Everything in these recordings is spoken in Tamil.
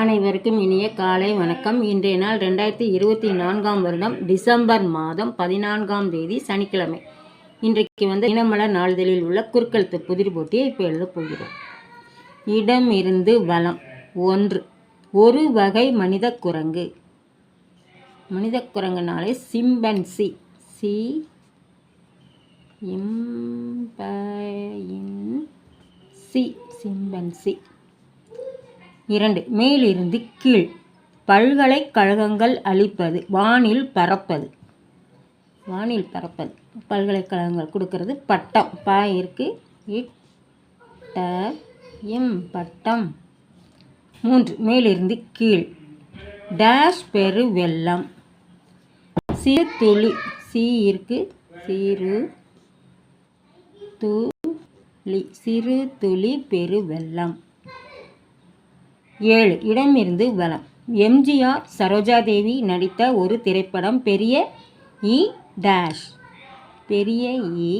அனைவருக்கும் இனிய காலை வணக்கம். இன்றைய நாள் ரெண்டாயிரத்தி இருபத்தி நான்காம் வருடம் டிசம்பர் மாதம் பதினான்காம் தேதி சனிக்கிழமை. இன்றைக்கு வந்து இனமலர் நாளிதழில் உள்ள குறுக்கெழுத்து புதிர் போட்டியை இப்போ எழுதப் போகிறோம். இடம் இருந்து வளம் ஒன்று. ஒரு வகை மனித குரங்கு மனித குரங்குனாலே சிம்பன்சி. சி இம்பயின் சி சிம்பன்சி. இரண்டு மேலிருந்து கீழ். பல்கலைக்கழகங்கள் அளிப்பது வானில் பறப்பது. வானில் பறப்பது. பல்கலைக்கழகங்கள் கொடுக்கறது பட்டம். ப இருக்கு பட்டம். மூன்று மேலிருந்து கீழ். டேஷ் பெரு வெள்ளம். சிறு துளி. சி இருக்கு சிறு துளி. சிறு துளி பெரு வெள்ளம். ஏழு. இடமிருந்து வலம். எம்ஜிஆர் சரோஜாதேவி நடித்த ஒரு திரைப்படம் பெரிய இ டேஷ். பெரிய இ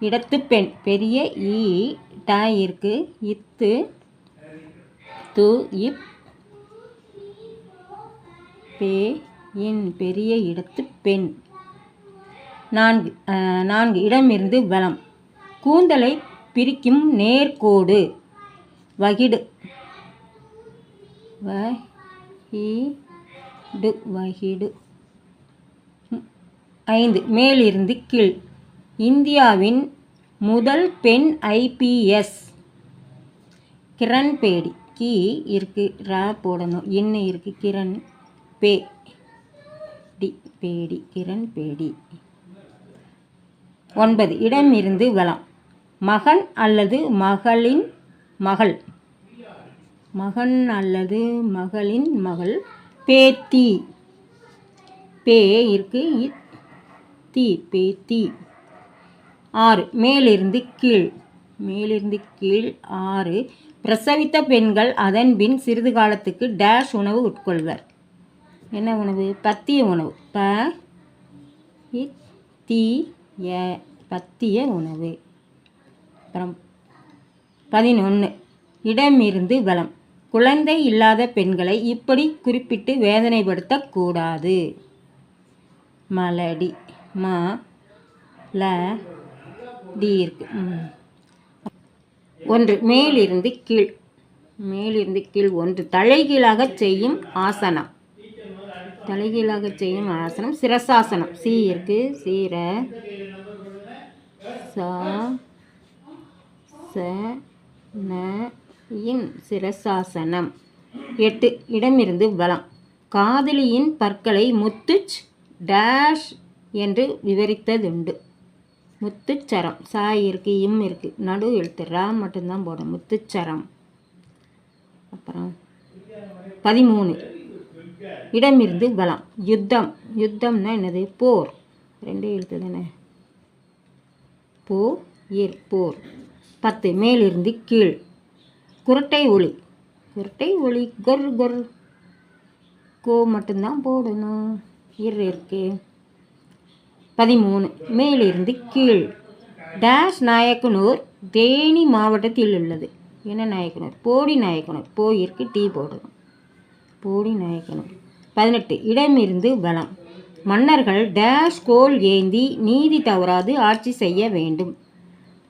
இடத்து பெண். பெரிய இ டா இருக்கு இத்து து இப் பே இன் பெரிய இடத்து பெண். நான்கு. நான்கு. இடமிருந்து வலம். கூந்தலை பிரிக்கும் நேர்கோடு. வகிடு. வகிடு வகிடு ஐந்து. மேலிருந்து கீழ். இந்தியாவின் முதல் பெண் ஐபிஎஸ் கிரண் பேடி கி இருக்கு. ரா போடணும். என்ன இருக்கு. கிரண் பே டி பேடி. கிரண் பேடி ஒன்பது. இடம் இருந்து வளம் மகன் அல்லது மகளின் மகள். மகன் அல்லது மகளின் மகள் பேத்தி. பே இருக்கு தி பேத்தி. ஆறு மேலிருந்து கீழ். மேலிருந்து கீழ் ஆறு. பிரசவித்த பெண்கள் அதன் பின் சிறிது காலத்துக்கு டேஷ் உணவு உட்கொள்வர். என்ன உணவு? பத்திய உணவு. ப தி ய பத்திய உணவு. அப்புறம் பதினொன்று இடமிருந்து பலம் குழந்தை இல்லாத பெண்களை இப்படி குறிப்பிட்டு வேதனைப்படுத்தக்கூடாது. மலடி மா ல டி இருக்கு. ஒன்று மேலிருந்து கீழ். மேலிருந்து கீழ் ஒன்று தலைகீழாக செய்யும் ஆசனம். தலைகீழாக செய்யும் ஆசனம் சிரசாசனம். சி இருக்கு சீர சா ச ந இன் சிரசாசனம். எட்டு இடமிருந்து வலம் காதலியின் பற்களை முத்துச் டேஷ் என்று விவரித்ததுண்டு. முத்துச்சரம் சாய் இருக்கு இம் இருக்கு. நடு எழுத்து ரா மட்டும்தான் போடும். முத்துச்சரம் அப்புறம் பதிமூணு. இடமிருந்து வளம். யுத்தம். யுத்தம்னா என்னது? போர். ரெண்டே எழுத்து தானே? போ இர் போர். பத்து மேலிருந்து கீழ். குரட்டை ஒளி. குரட்டை ஒளி கர் கர். கோ மட்டும்தான் போடணும். இரு இருக்கு. பதிமூணு. மேலிருந்து கீழ். டேஷ் நாயக்கனூர் தேனி மாவட்டத்தில் உள்ளது. என்ன நாயக்கனூர்? போடி நாயக்கனூர். போயிருக்கு டீ போடணும். போடி நாயக்கனூர். பதினெட்டு. இடமிருந்து வளம். மன்னர்கள் டேஷ் கோல் ஏந்தி நீதி தவறாது ஆட்சி செய்ய வேண்டும்.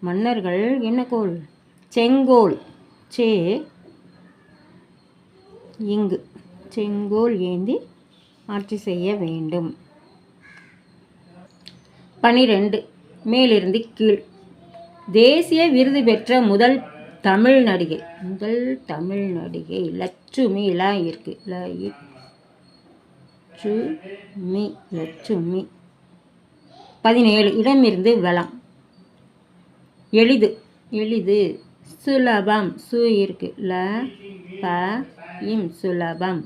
மன்னர்கள் என்ன கோல்? செங்கோல். சே இங்கு. செங்கோல் ஏந்தி ஆட்சி செய்ய வேண்டும். பனிரெண்டு. மேலிருந்து கீழ். தேசிய விருது பெற்ற முதல் தமிழ் நடிகை. முதல் தமிழ் நடிகை லட்சுமி லா இருக்கு. ல இ- லட்சுமி பதினேழு. இடமிருந்து வளம் எளிது. எளிது. சுலபம். சு இருக்கு ல ப இம் சுலபம்.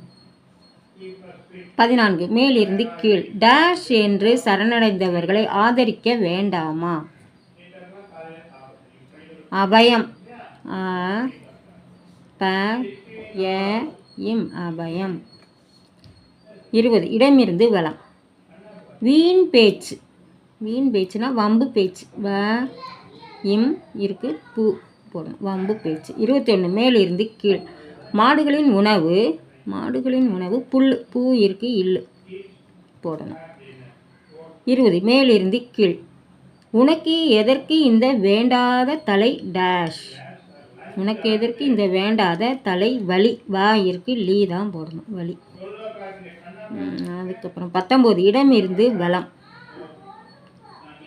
பதினான்கு. மேலிருந்து கீழ். டேஷ் என்று சரணடைந்தவர்களை ஆதரிக்க வேண்டாமா? அபயம். ப ய இம் அபயம். இருபது. இடமிருந்து வளம். வீண் பேச்சு. வீண் பேச்சுனா வம்பு பேச்சு. வ இம் இருக்கு பூ. போடணும் வம்பு பேச்சு. இருபத்தொன்று மேலிருந்து கீழ். மாடுகளின் உணவு மாடுகளின் உணவு புல் பூ இருக்கு இல்லு போடணும். இருபது மேலிருந்து கீழ். உனக்கு எதற்கு இந்த வேண்டாத தலை டேஷ் உனக்கு எதற்கு இந்த வேண்டாத தலை வலி? வா இருக்கு லீ தான் போடணும். வலி. அதுக்கப்புறம் பத்தொம்போது இடம் இருந்து வளம்.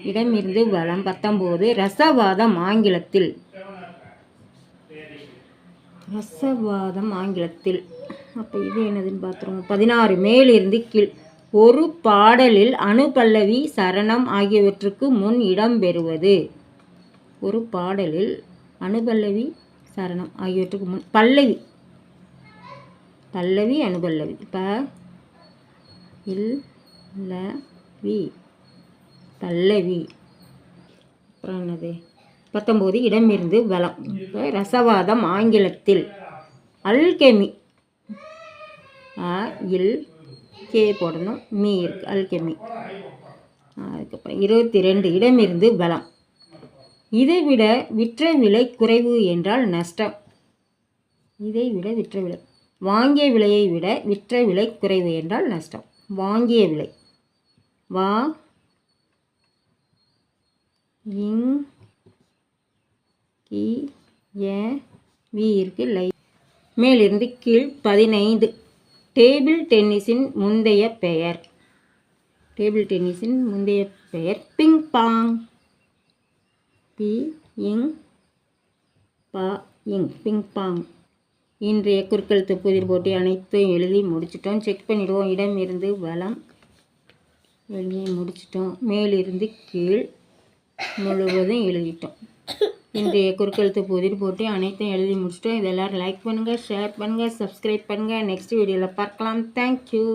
இடமிருந்து வளம். பத்தொம்போது ரசவாதம் ஆங்கிலத்தில். ரசவாதம் ஆங்கிலத்தில். அப்போ இது என்னதுன்னு பார்த்துருவோம் பதினாறு மேலிருந்து கீழ். ஒரு பாடலில் அனுபல்லவி சரணம் ஆகியவற்றுக்கு முன் இடம் பெறுவது. ஒரு பாடலில் அனுபல்லவி சரணம் ஆகியவற்றுக்கு முன். பல்லவி. பல்லவி அனுபல்லவி. ப இல் ல வி பல்லவி. அப்புறம் என்னது? பத்தொம்போது இடமிருந்து வளம். இப்போ ரசவாதம் ஆங்கிலத்தில் அல்கெமி. ஆ இல் கே போடணும் மீ இருக்கு அல்கெமி. அதுக்கப்புறம் இருபத்தி ரெண்டு இடமிருந்து வளம். இதை விட விற்ற விலை குறைவு என்றால் நஷ்டம். இதை விட விற்ற விலை. வாங்கிய விலையை விட விற்ற விலை குறைவு என்றால் நஷ்டம். வாங்கிய விலை. வா இங் கி ஏ வி இருக்கு. லை. மேலிருந்து கீழ் பதினைந்து. டேபிள் டென்னிஸின் முந்தைய பெயர். டேபிள் டென்னிஸின் முந்தைய பெயர். பிங் பாங். பி இங் பா இங். பிங் பாங். இன்றைய குறுக்கெழுத்து புதிர் போட்டி அனைத்தும் எழுதி முடிச்சிட்டோம். செக் பண்ணிடுவோம். இடம் இருந்து வளம் எழுதி முடிச்சிட்டோம். மேலிருந்து கீழ் முழுவதும் எழுதிட்டோம். இன்றைய குறுக்கெழுத்து புதிர் போட்டி அனைத்தையும் எழுதி முடிச்சிட்டோம். இதெல்லாம் லைக் பண்ணுங்கள் ஷேர் பண்ணுங்கள் சப்ஸ்கிரைப் பண்ணுங்கள் நெக்ஸ்ட் வீடியோவில் பார்க்கலாம். தேங்க்யூ